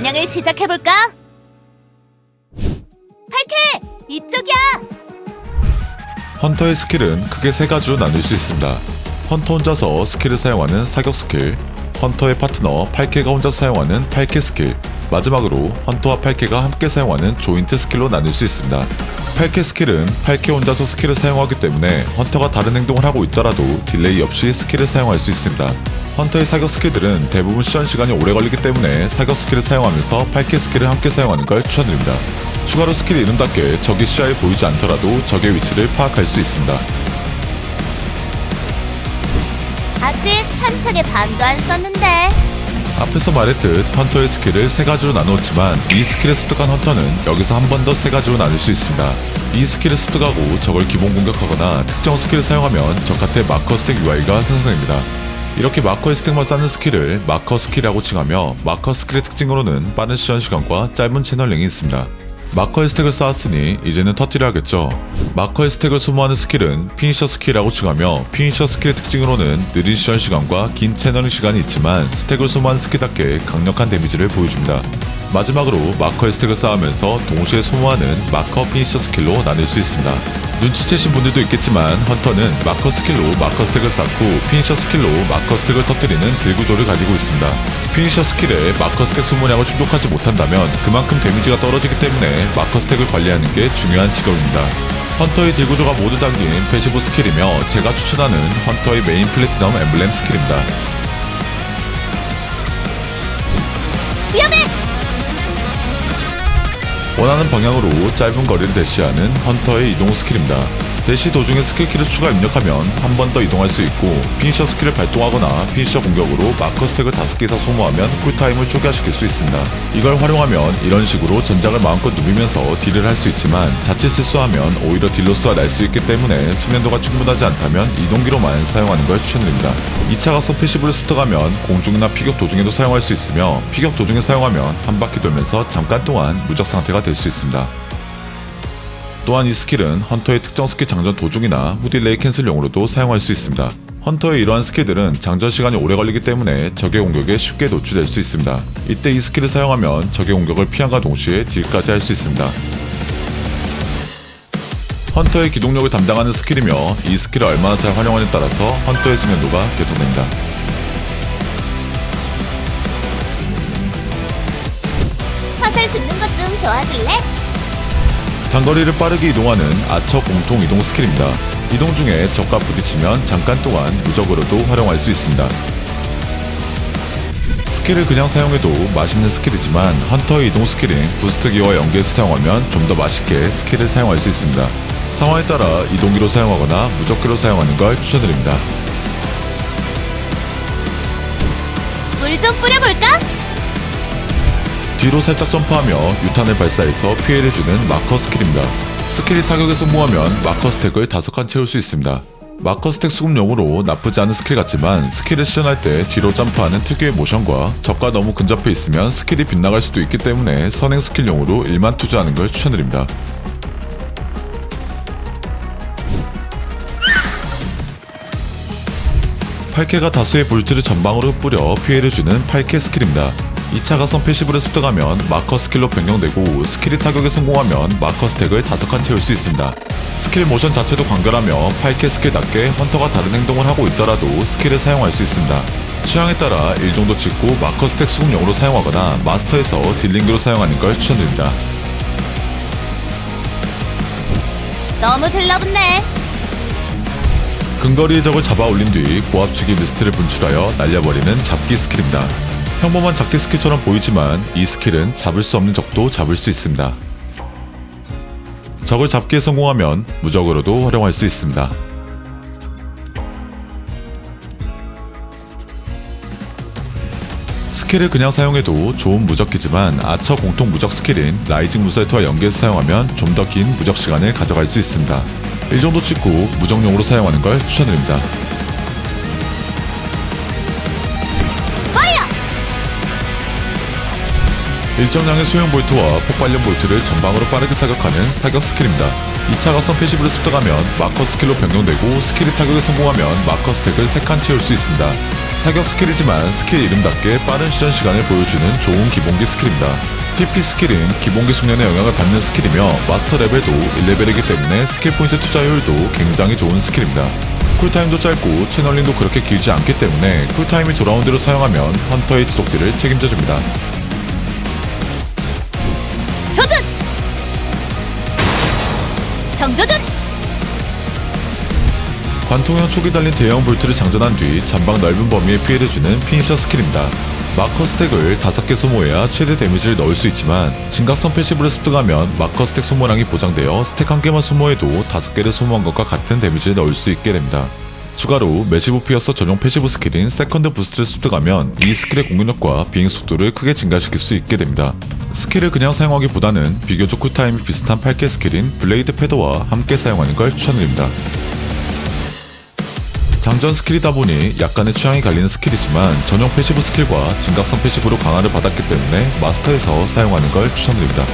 사냥을 시작해볼까? 팔케! 이쪽이야! 헌터의 스킬은 크게 세 가지로 나눌 수 있습니다. 헌터 혼자서 스킬을 사용하는 사격 스킬, 헌터의 파트너 8K가 혼자서 사용하는 8K 스킬, 마지막으로 헌터와 8K가 함께 사용하는 조인트 스킬로 나눌 수 있습니다. 8K 스킬은 8K 혼자서 스킬을 사용하기 때문에 헌터가 다른 행동을 하고 있더라도 딜레이 없이 스킬을 사용할 수 있습니다. 헌터의 사격 스킬들은 대부분 시연 시간이 오래 걸리기 때문에 사격 스킬을 사용하면서 8K 스킬을 함께 사용하는 걸 추천드립니다. 추가로 스킬 이름답게 적이 시야에 보이지 않더라도 적의 위치를 파악할 수 있습니다. 척의 반도 안 썼는데. 앞에서 말했듯 헌터의 스킬을 세 가지로 나누었지만 이 스킬을 습득한 헌터는 여기서 한 번 더 세 가지로 나눌 수 있습니다. 이 스킬을 습득하고 적을 기본 공격하거나 특정 스킬을 사용하면 적한테 마커 스택 UI가 생성됩니다. 이렇게 마커의 스택만 쌓는 스킬을 마커 스킬이라고 칭하며 마커 스킬의 특징으로는 빠른 시연 시간과 짧은 채널링이 있습니다. 마커의 스택을 쌓았으니 이제는 터트려 야겠죠. 마커의 스택을 소모하는 스킬은 피니셔 스킬이라고 칭하며 피니셔 스킬의 특징으로는 느린 시연 시간과 긴 채널링 시간이 있지만 스택을 소모하는 스킬답게 강력한 데미지를 보여줍니다. 마지막으로 마커의 스택을 쌓으면서 동시에 소모하는 마커 피니셔 스킬로 나눌 수 있습니다. 눈치채신 분들도 있겠지만 헌터는 마커 스킬로 마커 스택을 쌓고 피니셔 스킬로 마커 스택을 터뜨리는 딜 구조를 가지고 있습니다. 피니셔 스킬에 마커 스택 소모량을 충족하지 못한다면 그만큼 데미지가 떨어지기 때문에 마커 스택을 관리하는 게 중요한 직업입니다. 헌터의 딜 구조가 모두 담긴 패시브 스킬이며 제가 추천하는 헌터의 메인 플래티넘 엠블렘 스킬입니다. 원하는 방향으로 짧은 거리를 대시하는 헌터의 이동 스킬입니다. 대시 도중에 스킬키를 추가 입력하면 한 번 더 이동할 수 있고 피니셔 스킬을 발동하거나 피니셔 공격으로 마커 스택을 5개 이상 소모하면 쿨타임을 초기화시킬 수 있습니다. 이걸 활용하면 이런 식으로 전장을 마음껏 누비면서 딜을 할 수 있지만 자칫 실수하면 오히려 딜로스가 날 수 있기 때문에 숙련도가 충분하지 않다면 이동기로만 사용하는 걸 추천드립니다. 2차 각성 패시브를 습득하면 공중이나 피격 도중에도 사용할 수 있으며 피격 도중에 사용하면 한 바퀴 돌면서 잠깐 동안 무적 상태가 될 수 있습니다. 또한 이 스킬은 헌터의 특정 스킬 장전 도중이나 후 딜레이 캔슬용으로도 사용할 수 있습니다. 헌터의 이러한 스킬들은 장전 시간이 오래 걸리기 때문에 적의 공격에 쉽게 노출될 수 있습니다. 이때 이 스킬을 사용하면 적의 공격을 피함과 동시에 딜까지 할 수 있습니다. 헌터의 기동력을 담당하는 스킬이며 이 스킬을 얼마나 잘 활용하느냐에 따라서 헌터의 숙련도가 결정됩니다. 화살 줍는 것 좀 도와줄래? 단거리를 빠르게 이동하는 아처 공통 이동 스킬입니다. 이동 중에 적과 부딪히면 잠깐 동안 무적으로도 활용할 수 있습니다. 스킬을 그냥 사용해도 맛있는 스킬이지만 헌터의 이동 스킬인 부스트 기어와 연계해서 사용하면 좀 더 맛있게 스킬을 사용할 수 있습니다. 상황에 따라 이동기로 사용하거나 무적기로 사용하는 걸 추천드립니다. 물 좀 뿌려볼까? 뒤로 살짝 점프하며 유탄을 발사해서 피해를 주는 마커 스킬입니다. 스킬이 타격에 성공하면 마커 스택을 다섯 칸 채울 수 있습니다. 마커 스택 수급용으로 나쁘지 않은 스킬 같지만 스킬을 시전할 때 뒤로 점프하는 특유의 모션과 적과 너무 근접해 있으면 스킬이 빗나갈 수도 있기 때문에 선행 스킬용으로 일만 투자하는 걸 추천드립니다. 팔케가 다수의 볼트를 전방으로 흩뿌려 피해를 주는 8K 스킬입니다. 2차 가성 패시브를 습득하면 마커 스킬로 변경되고 스킬이 타격에 성공하면 마커 스택을 5칸 채울 수 있습니다. 스킬 모션 자체도 간결하며 8K 스킬답게 헌터가 다른 행동을 하고 있더라도 스킬을 사용할 수 있습니다. 취향에 따라 1 정도 찍고 마커 스택 수급용으로 사용하거나 마스터에서 딜링기로 사용하는 걸 추천드립니다. 너무 들러붙네. 근거리의 적을 잡아 올린 뒤 고압축이 미스트를 분출하여 날려버리는 잡기 스킬입니다. 평범한 잡기 스킬처럼 보이지만 이 스킬은 잡을 수 없는 적도 잡을 수 있습니다. 적을 잡기에 성공하면 무적으로도 활용할 수 있습니다. 스킬을 그냥 사용해도 좋은 무적기지만 아처 공통 무적 스킬인 라이징 무사이트와 연계해서 사용하면 좀 더 긴 무적 시간을 가져갈 수 있습니다. 이 정도 찍고 무적용으로 사용하는 걸 추천드립니다. 일정량의 소형 볼트와 폭발력 볼트를 전방으로 빠르게 사격하는 사격 스킬입니다. 2차 각성 패시브를 습득하면 마커 스킬로 변경되고 스킬이 타격에 성공하면 마커 스택을 3칸 채울 수 있습니다. 사격 스킬이지만 스킬 이름답게 빠른 시전 시간을 보여주는 좋은 기본기 스킬입니다. TP 스킬은 기본기 숙련에 영향을 받는 스킬이며 마스터 레벨도 1레벨이기 때문에 스킬 포인트 투자 효율도 굉장히 좋은 스킬입니다. 쿨타임도 짧고 채널링도 그렇게 길지 않기 때문에 쿨타임이 돌아온 대로 사용하면 헌터의 지속딜을 책임져줍니다. 정조준! 관통형 촉이 달린 대형 볼트를 장전한 뒤 전방 넓은 범위에 피해를 주는 피니셔 스킬입니다. 마커 스택을 5개 소모해야 최대 데미지를 넣을 수 있지만 진각성 패시브를 습득하면 마커 스택 소모량이 보장되어 스택 한 개만 소모해도 5개를 소모한 것과 같은 데미지를 넣을 수 있게 됩니다. 추가로 매시브 피어서 전용 패시브 스킬인 세컨드 부스트를 습득하면 이 스킬의 공격력과 비행 속도를 크게 증가시킬 수 있게 됩니다. 스킬을 그냥 사용하기보다는 비교적 쿨타임이 비슷한 8개 스킬인 블레이드 패더와 함께 사용하는 걸 추천드립니다. 장전 스킬이다 보니 약간의 취향이 갈리는 스킬이지만 전용 패시브 스킬과 진각성 패시브로 강화를 받았기 때문에 마스터에서 사용하는 걸 추천드립니다.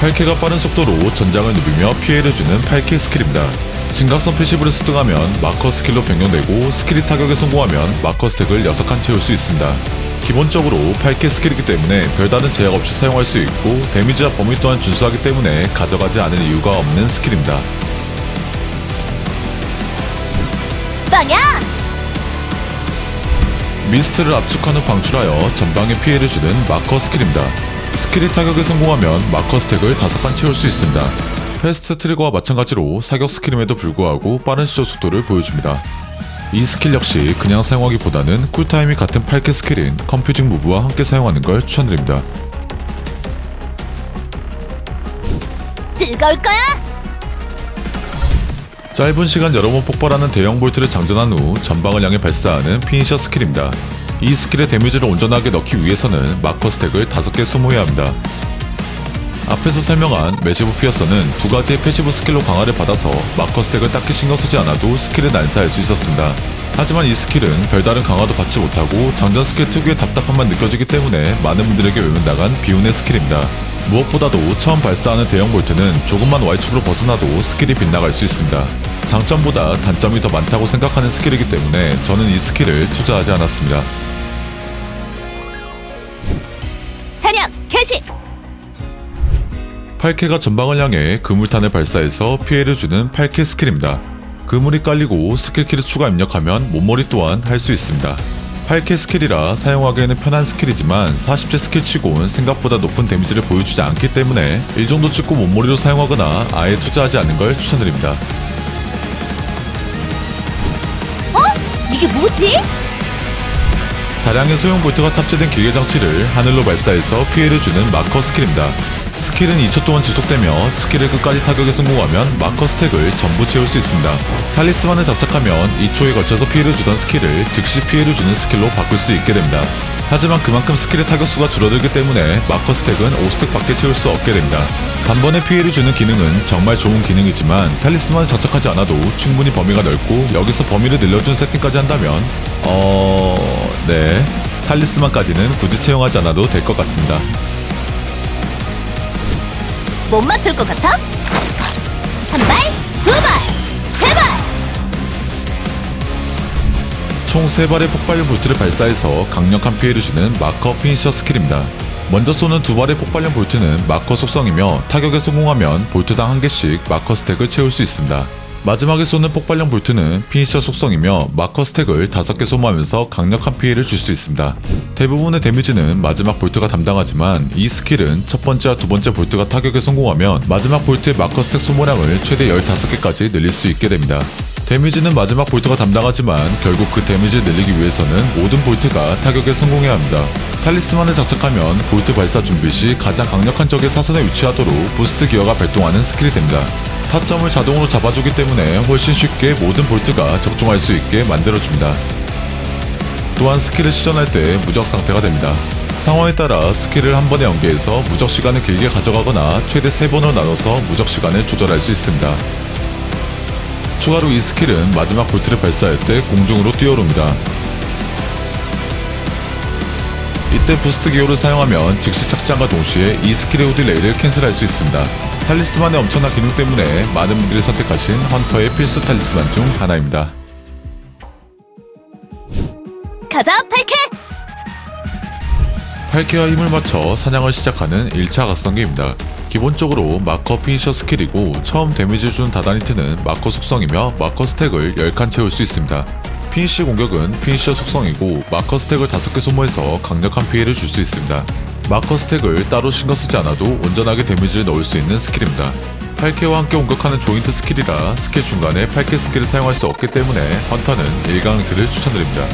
팔케가 빠른 속도로 전장을 누비며 피해를 주는 8K 스킬입니다. 진각성 패시브를 습득하면 마커 스킬로 변경되고 스킬이 타격에 성공하면 마커 스택을 6칸 채울 수 있습니다. 기본적으로 8K 스킬이기 때문에 별다른 제약 없이 사용할 수 있고 데미지와 범위 또한 준수하기 때문에 가져가지 않을 이유가 없는 스킬입니다. 방향! 미스트를 압축한 후 방출하여 전방에 피해를 주는 마커 스킬입니다. 스킬이 타격에 성공하면 마커 스택을 5칸 채울 수 있습니다. 패스트 트리거와 마찬가지로 사격 스킬임에도 불구하고 빠른 시조 속도를 보여줍니다. 이 스킬 역시 그냥 사용하기보다는 쿨타임이 같은 8개 스킬인 컴퓨징 무브와 함께 사용하는 걸 추천드립니다. 뜨거울 거야? 짧은 시간 여러 번 폭발하는 대형 볼트를 장전한 후 전방을 향해 발사하는 피니셔 스킬입니다. 이 스킬의 데미지를 온전하게 넣기 위해서는 마커 스택을 5개 소모해야 합니다. 앞에서 설명한 매시브 피어서는 두 가지의 패시브 스킬로 강화를 받아서 마커 스택을 딱히 신경 쓰지 않아도 스킬을 난사할 수 있었습니다. 하지만 이 스킬은 별다른 강화도 받지 못하고 장전 스킬 특유의 답답함만 느껴지기 때문에 많은 분들에게 외면당한 비운의 스킬입니다. 무엇보다도 처음 발사하는 대형 볼트는 조금만 Y축으로 벗어나도 스킬이 빗나갈 수 있습니다. 장점보다 단점이 더 많다고 생각하는 스킬이기 때문에 저는 이 스킬을 투자하지 않았습니다. 8K가 전방을 향해 그물탄을 발사해서 피해를 주는 8K 스킬입니다. 그물이 깔리고 스킬키를 추가 입력하면 몸머리 또한 할 수 있습니다. 8K 스킬이라 사용하기에는 편한 스킬이지만 40제 스킬 치고는 생각보다 높은 데미지를 보여주지 않기 때문에 이 정도 찍고 몸머리로 사용하거나 아예 투자하지 않는 걸 추천드립니다. 어? 이게 뭐지? 다량의 소형 볼트가 탑재된 기계 장치를 하늘로 발사해서 피해를 주는 마커 스킬입니다. 스킬은 2초 동안 지속되며 스킬을 끝까지 타격에 성공하면 마커 스택을 전부 채울 수 있습니다. 탈리스만을 장착하면 2초에 걸쳐서 피해를 주던 스킬을 즉시 피해를 주는 스킬로 바꿀 수 있게 됩니다. 하지만 그만큼 스킬의 타격수가 줄어들기 때문에 마커 스택은 5스택 밖에 채울 수 없게 됩니다. 단번에 피해를 주는 기능은 정말 좋은 기능이지만 탈리스만을 장착하지 않아도 충분히 범위가 넓고 여기서 범위를 늘려준 세팅까지 한다면 어... 네... 탈리스만까지는 굳이 채용하지 않아도 될 것 같습니다. 못 맞출 것 같아? 한 발, 두 발, 세 발! 총 3발의 폭발력 볼트를 발사해서 강력한 피해를 주는 마커 피니셔 스킬입니다. 먼저 쏘는 두 발의 폭발력 볼트는 마커 속성이며 타격에 성공하면 볼트당 한 개씩 마커 스택을 채울 수 있습니다. 마지막에 쏘는 폭발력 볼트는 피니셔 속성이며 마커 스택을 5개 소모하면서 강력한 피해를 줄 수 있습니다. 대부분의 데미지는 마지막 볼트가 담당하지만 이 스킬은 첫 번째와 두 번째 볼트가 타격에 성공하면 마지막 볼트의 마커 스택 소모량을 최대 15개까지 늘릴 수 있게 됩니다. 데미지는 마지막 볼트가 담당하지만 결국 그 데미지를 늘리기 위해서는 모든 볼트가 타격에 성공해야 합니다. 탈리스만을 장착하면 볼트 발사 준비 시 가장 강력한 적의 사선에 위치하도록 부스트 기어가 발동하는 스킬이 됩니다. 타점을 자동으로 잡아주기 때문에 훨씬 쉽게 모든 볼트가 적중할 수 있게 만들어줍니다. 또한 스킬을 시전할 때 무적 상태가 됩니다. 상황에 따라 스킬을 한 번에 연계해서 무적 시간을 길게 가져가거나 최대 3번으로 나눠서 무적 시간을 조절할 수 있습니다. 추가로 이 스킬은 마지막 볼트를 발사할 때 공중으로 뛰어오릅니다. 이때 부스트 기호를 사용하면 즉시 착지함과 동시에 이 스킬의 후 딜레이를 캔슬할 수 있습니다. 탈리스만의 엄청난 기능 때문에 많은 분들이 선택하신 헌터의 필수 탈리스만 중 하나입니다. 가자, 팔케! 8개와 힘을 맞춰 사냥을 시작하는 1차 각성기입니다. 기본적으로 마커 피니셔 스킬이고 처음 데미지 주는 다다니트는 마커 속성이며 마커 스택을 10칸 채울 수 있습니다. 피니시 공격은 피니셔 속성이고 마커 스택을 5개 소모해서 강력한 피해를 줄 수 있습니다. 마커 스택을 따로 신경 쓰지 않아도 온전하게 데미지를 넣을 수 있는 스킬입니다. 8K와 함께 공격하는 조인트 스킬이라 스킬 중간에 8K 스킬을 사용할 수 없기 때문에 헌터는 1강크를 추천드립니다.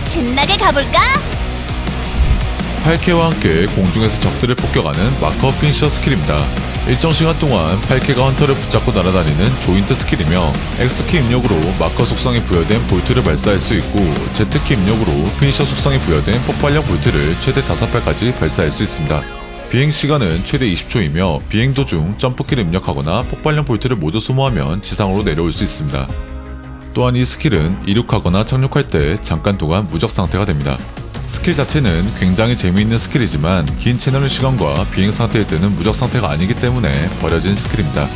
신나게 가볼까? 8K와 함께 공중에서 적들을 폭격하는 마커 피니셔 스킬입니다. 일정 시간 동안 8K가 헌터를 붙잡고 날아다니는 조인트 스킬이며 X키 입력으로 마커 속성이 부여된 볼트를 발사할 수 있고 Z키 입력으로 피니셔 속성이 부여된 폭발력 볼트를 최대 5발까지 발사할 수 있습니다. 비행 시간은 최대 20초이며 비행 도중 점프키를 입력하거나 폭발력 볼트를 모두 소모하면 지상으로 내려올 수 있습니다. 또한 이 스킬은 이륙하거나 착륙할 때 잠깐 동안 무적 상태가 됩니다. 스킬 자체는 굉장히 재미있는 스킬이지만 긴 채널의 시간과 비행 상태일 때는 무적 상태가 아니기 때문에 버려진 스킬입니다.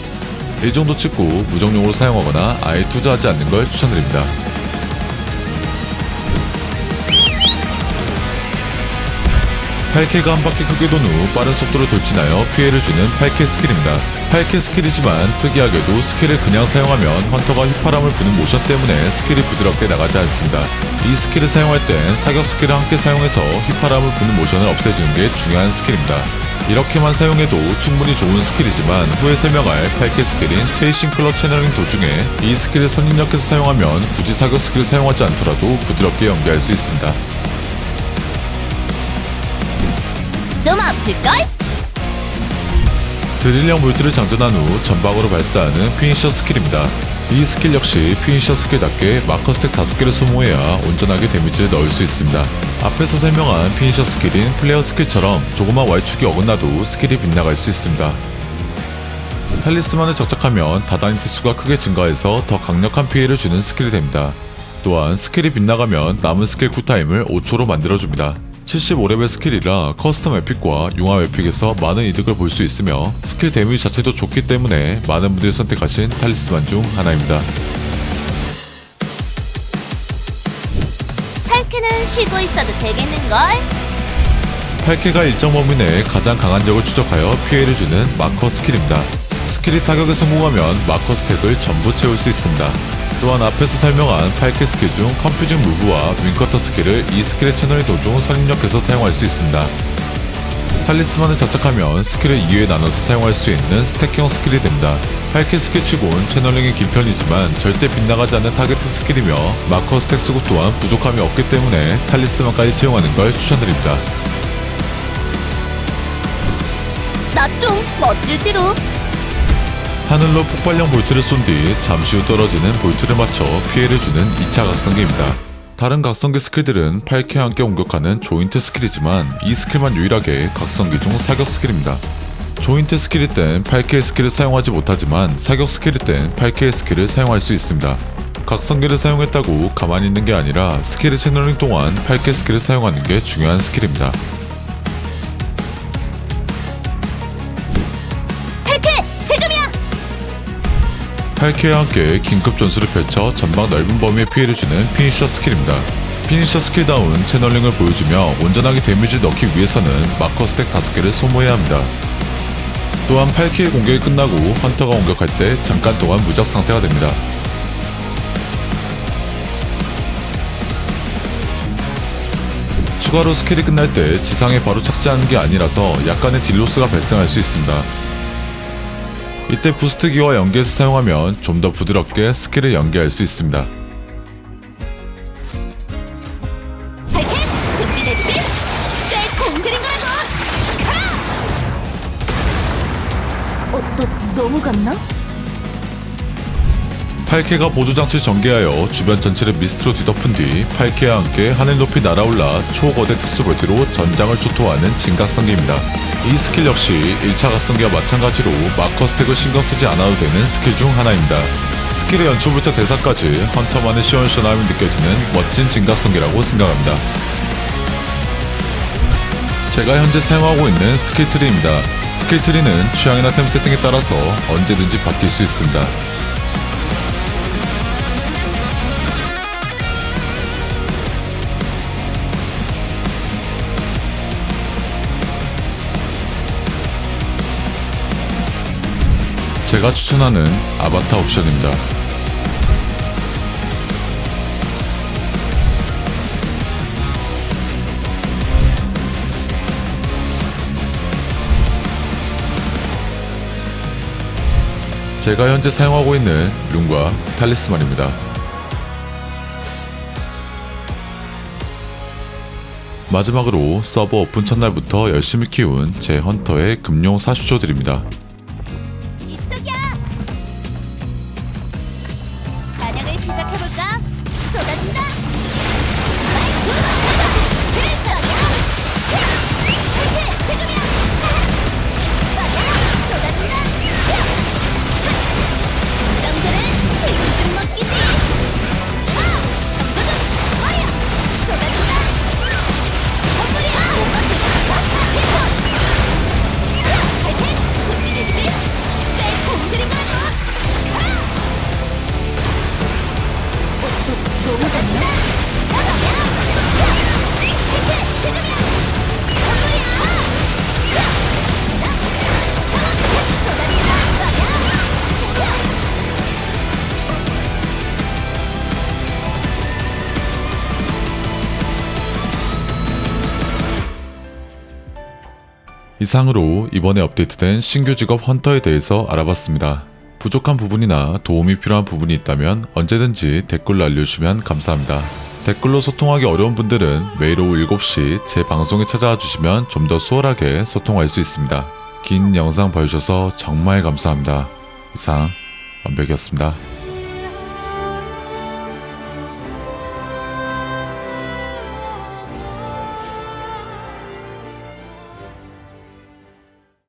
이 정도 찍고 무적용으로 사용하거나 아예 투자하지 않는 걸 추천드립니다. 8K가 한 바퀴 크게 돈 후 빠른 속도로 돌진하여 피해를 주는 8K 스킬입니다. 8K 스킬이지만 특이하게도 스킬을 그냥 사용하면 헌터가 휘파람을 부는 모션 때문에 스킬이 부드럽게 나가지 않습니다. 이 스킬을 사용할 땐 사격 스킬을 함께 사용해서 휘파람을 부는 모션을 없애주는 게 중요한 스킬입니다. 이렇게만 사용해도 충분히 좋은 스킬이지만 후에 설명할 8K 스킬인 체이싱 클럽 채널링 도중에 이 스킬을 선입력해서 사용하면 굳이 사격 스킬을 사용하지 않더라도 부드럽게 연기할 수 있습니다. 좀 아플걸? 드릴령 볼트를 장전한 후 전방으로 발사하는 피니셔 스킬입니다. 이 스킬 역시 피니셔 스킬답게 마커 스택 5개를 소모해야 온전하게 데미지를 넣을 수 있습니다. 앞에서 설명한 피니셔 스킬인 플레어 스킬처럼 조그만 Y축이 어긋나도 스킬이 빗나갈 수 있습니다. 탈리스만을 적착하면 다다니트 수가 크게 증가해서 더 강력한 피해를 주는 스킬이 됩니다. 또한 스킬이 빗나가면 남은 스킬 쿨타임을 5초로 만들어줍니다. 75레벨 스킬이라 커스텀 에픽과 융합 에픽에서 많은 이득을 볼 수 있으며 스킬 데미지 자체도 좋기 때문에 많은 분들이 선택하신 탈리스만 중 하나입니다. 팔케는 쉬고 있어도 되겠는걸? 8K가 일정 범위 내에 가장 강한 적을 추적하여 피해를 주는 마커 스킬입니다. 스킬이 타격에 성공하면 마커 스택을 전부 채울 수 있습니다. 또한 앞에서 설명한 8K 스킬 중 컴퓨징 무브와 윙커터 스킬을 이 스킬의 채널의 도중 선입력해서 사용할 수 있습니다. 탈리스만을 장착하면 스킬을 2회 나눠서 사용할 수 있는 스택형 스킬이 됩니다. 8K 스킬 치곤 채널링이 긴 편이지만 절대 빗나가지 않는 타겟 스킬이며 마커 스택 수급 또한 부족함이 없기 때문에 탈리스만까지 채용하는 걸 추천드립니다. 나 좀 멋질지도. 하늘로 폭발형 볼트를 쏜 뒤 잠시 후 떨어지는 볼트를 맞춰 피해를 주는 2차 각성기입니다. 다른 각성기 스킬들은 8K와 함께 공격하는 조인트 스킬이지만 이 스킬만 유일하게 각성기 중 사격 스킬입니다. 조인트 스킬일 땐 8K 스킬을 사용하지 못하지만 사격 스킬일 땐 8K 스킬을 사용할 수 있습니다. 각성기를 사용했다고 가만히 있는 게 아니라 스킬의 채널링 동안 8K 스킬을 사용하는 게 중요한 스킬입니다. 8K와 함께 긴급 전술을 펼쳐 전방 넓은 범위의 피해를 주는 피니셔 스킬입니다. 피니셔 스킬다운 채널링을 보여주며 온전하게 데미지를 넣기 위해서는 마커 스택 5개를 소모해야 합니다. 또한 8K의 공격이 끝나고 헌터가 공격할 때 잠깐 동안 무적 상태가 됩니다. 추가로 스킬이 끝날 때 지상에 바로 착지하는 게 아니라서 약간의 딜로스가 발생할 수 있습니다. 이때 부스트기와 연계해서 사용하면 좀 더 부드럽게 스킬을 연계할 수 있습니다. 팔케, 준비됐지? 꽤 공들인 거라고! 가라! 어, 너, 너무 갔나? 8K가 보조장치를 전개하여 주변 전체를 미스트로 뒤덮은 뒤 8K와 함께 하늘 높이 날아올라 초거대 특수볼트로 전장을 초토화하는 진각성기입니다. 이 스킬 역시 1차 각성기와 마찬가지로 마커 스택을 신경 쓰지 않아도 되는 스킬 중 하나입니다. 스킬의 연출부터 대사까지 헌터만의 시원시원함이 느껴지는 멋진 진각성기라고 생각합니다. 제가 현재 사용하고 있는 스킬 트리입니다. 스킬 트리는 취향이나 템 세팅에 따라서 언제든지 바뀔 수 있습니다. 제가 추천하는 아바타 옵션입니다. 제가 현재 사용하고 있는 룬과 탈리스만입니다. 마지막으로 서버 오픈 첫날부터 열심히 키운 제 헌터의 금용 사슈조들입니다. 이상으로 이번에 업데이트된 신규 직업 헌터에 대해서 알아봤습니다. 부족한 부분이나 도움이 필요한 부분이 있다면 언제든지 댓글로 알려주시면 감사합니다. 댓글로 소통하기 어려운 분들은 매일 오후 7시 제 방송에 찾아와 주시면 좀 더 수월하게 소통할 수 있습니다. 긴 영상 봐주셔서 정말 감사합니다. 이상 완벽이었습니다.